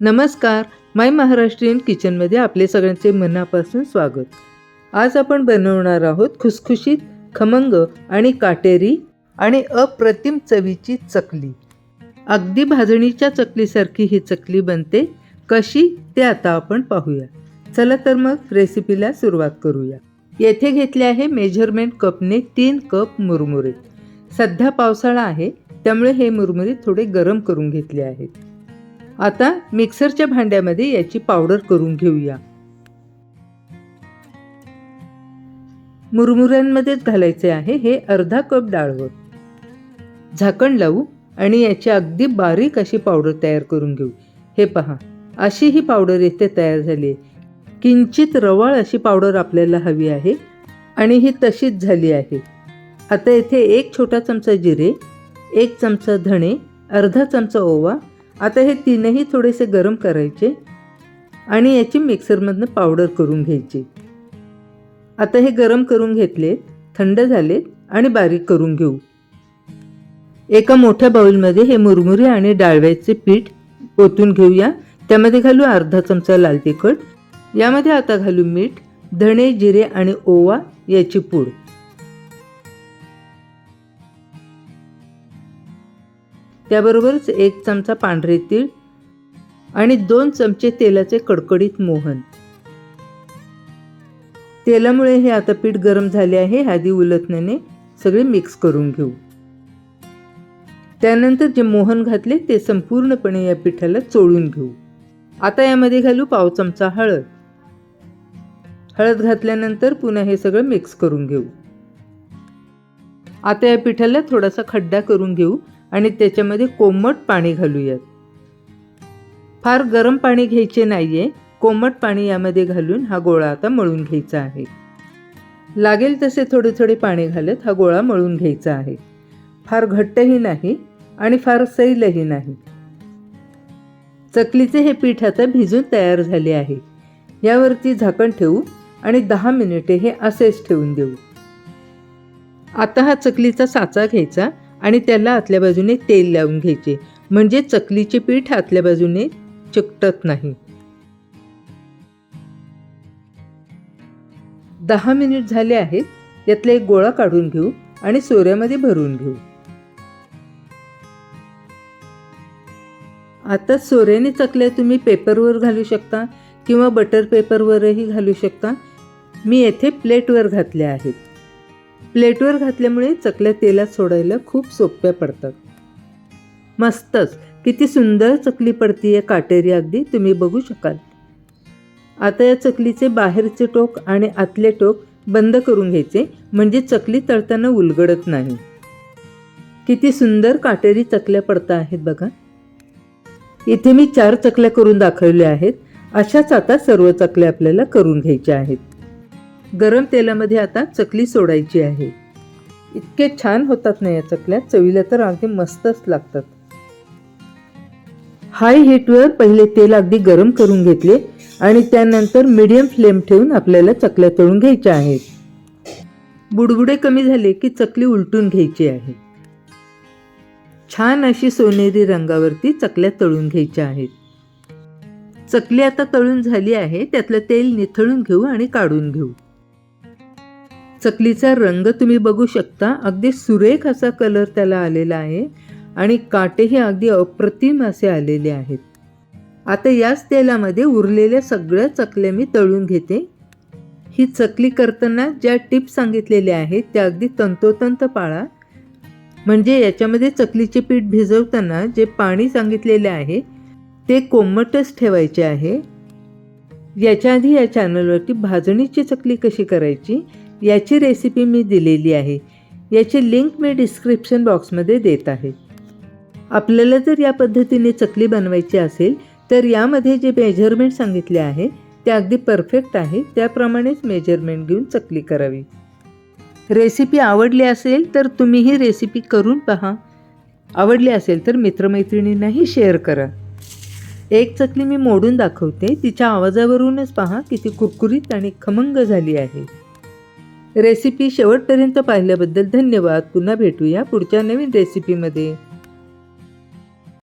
नमस्कार माय महाराष्ट्रीयन किचनमध्ये आपले सगळ्यांचे मनापासून स्वागत. आज आपण बनवणार आहोत खुसखुशीत खमंग आणि काटेरी आणि अप्रतिम चवीची चकली. अगदी भाजणीच्या चकलीसारखी ही चकली बनते कशी ते आता आपण पाहूया. चला तर मग रेसिपीला सुरुवात करूया. येथे घेतले आहे मेजरमेंट कपने तीन कप मुरमुरे. सध्या पावसाळा आहे त्यामुळे हे मुरमुरे थोडे गरम करून घेतले आहेत. आता मिक्सरच्या भांड्यामध्ये याची पावडर करून घेऊया. मुरमुऱ्यांमध्येच घालायचे आहे हे अर्धा कप डाळवं झाकण लावू आणि याची अगदी बारीक अशी पावडर तयार करून घेऊ. हे पहा अशी ही पावडर येथे तयार झाली आहे. किंचित रवाळ अशी पावडर आपल्याला हवी आहे आणि ही तशीच झाली आहे. आता येथे एक छोटा चमचा जिरे एक चमचा धणे अर्धा चमचा ओवा आता हे तीनही थोडेसे गरम करायचे आणि याची मिक्सरमधनं पावडर करून घ्यायची. आता हे गरम करून घेतले थंड झाले आणि बारीक करून घेऊ. एका मोठ्या बाऊलमध्ये हे मुरमुरे आणि डाळव्याचे पीठ ओतून घेऊया. त्यामध्ये घालू अर्धा चमचा लाल तिखट. यामध्ये आता घालू मीठ धणे जिरे आणि ओवा याची पूड. त्याबरोबरच एक चमचा पांढरे तीळ आणि दोन चमचे तेलाचे कडकडीत मोहन. तेलामुळे हे आता पीठ गरम झाले आहे आधी उलटण्याने सगळे मिक्स करून घेऊ. त्यानंतर जे मोहन घातले ते संपूर्णपणे या पिठाला चोळून घेऊ. आता यामध्ये घालू पाव चमचा हळद. हळद घातल्यानंतर पुन्हा हे सगळं मिक्स करून घेऊ. आता या पिठाला थोडासा खड्डा करून घेऊ. आणि त्याच्यामध्ये कोमट पाणी घालूयात. फार गरम पाणी घ्यायचे नाहीये. कोमट पाणी यामध्ये घालून हा गोळा आता मळून घ्यायचा आहे. लागेल तसे थोडे थोडे पाणी घालत हा गोळा मळून घ्यायचा आहे. फार घट्टही नाही आणि फार सैलही नाही. चकलीचे हे पीठ आता भिजून तयार झाले आहे. यावरती झाकण ठेवू आणि दहा मिनिटे हे असेच ठेवून देऊ. आता हा चकलीचा साचा घ्यायचा आणि त्याला आतल्या बाजूने तेल लावून घ्यायचे. म्हणजे चकलीचे पीठ आतल्या बाजूने चिकटत नाही. दहा मिनिट झाले आहेत. यातला एक गोळा काढून घेऊ आणि सोऱ्यामध्ये भरून घेऊ. आता सोऱ्याने चकल्या तुम्ही पेपरवर घालू शकता किंवा बटर पेपरवरही घालू शकता. मी येथे प्लेटवर घातल्या आहेत. प्लेटवर घातल्यामुळे चकल्या तेलात सोडायला खूप सोप्या पडतात. मस्तच! किती सुंदर चकली पडतीये काटेरी अगदी तुम्ही बघू शकाल. आता या चकलीचे बाहेरचे टोक आणि आतले टोक बंद करून घ्यायचे म्हणजे चकली तळताना उलगडत नाही. किती सुंदर काटेरी चकल्या पडता आहेत बघा. इथे मी चार चकल्या करून दाखवल्या आहेत. अशाच आता सर्व चकल्या आपल्याला करून घ्यायच्या आहेत. गरम तेलामध्ये आता चकली सोडायची आहे. इतके छान होतात ना या चकल्या चवीला तर अगदी मस्तच लागतात. हाय हीटवर पहिले तेल अगदी गरम करून घेतले आणि त्यानंतर मीडियम फ्लेम ठेवून आपल्याला चकल्या तळून घ्यायच्या आहेत. बुडबुडे कमी झाले की चकली उलटून घ्यायची आहे. छान अशी सोनेरी रंगावरती चकल्या तळून घ्यायच्या आहेत. चकली आता तळून झाली आहे त्यातलं तेल निथळून घेऊ आणि काढून घेऊ. चकलीचा रंग तुम्ही बघू शकता. अगदी सुरेख असा कलर त्याला आलेला आहे आणि काटेही अगदी अप्रतिम असे आलेले आहेत. आता याच तेलामध्ये उरलेल्या सगळ्या चकल्या मी तळून घेते. ही चकली करताना ज्या टिप्स सांगितलेल्या आहेत त्या अगदी तंतोतंत पाळा. म्हणजे याच्यामध्ये चकलीचे पीठ भिजवताना जे पाणी सांगितलेले आहे ते कोमटच ठेवायचे आहे. याच्या आधी या चॅनलवरती भाजणीची चकली कशी करायची याची रेसिपी मी दिलेली आहे. याची लिंक मी डिस्क्रिप्शन बॉक्समध्ये देत आहे. आपल्याला जर या पद्धतीने चकली बनवायची असेल तर यामध्ये जे मेजरमेंट सांगितले आहे ते अगदी परफेक्ट आहे. त्याप्रमाणेच मेजरमेंट घेऊन चकली करावी. रेसिपी आवडली असेल तर तुम्ही ही रेसिपी करून पहा. आवडली असेल तर मित्रमैत्रिणींनाही शेअर करा. एक चकली मी मोडून दाखवते. तिच्या आवाजावरूनच पहा किती कुरकुरीत आणि खमंग झाली आहे. रेसिपी शेवटपर्यंत पाहिल्याबद्दल धन्यवाद. पुन्हा भेटूया पुढच्या नवीन रेसिपीमध्ये.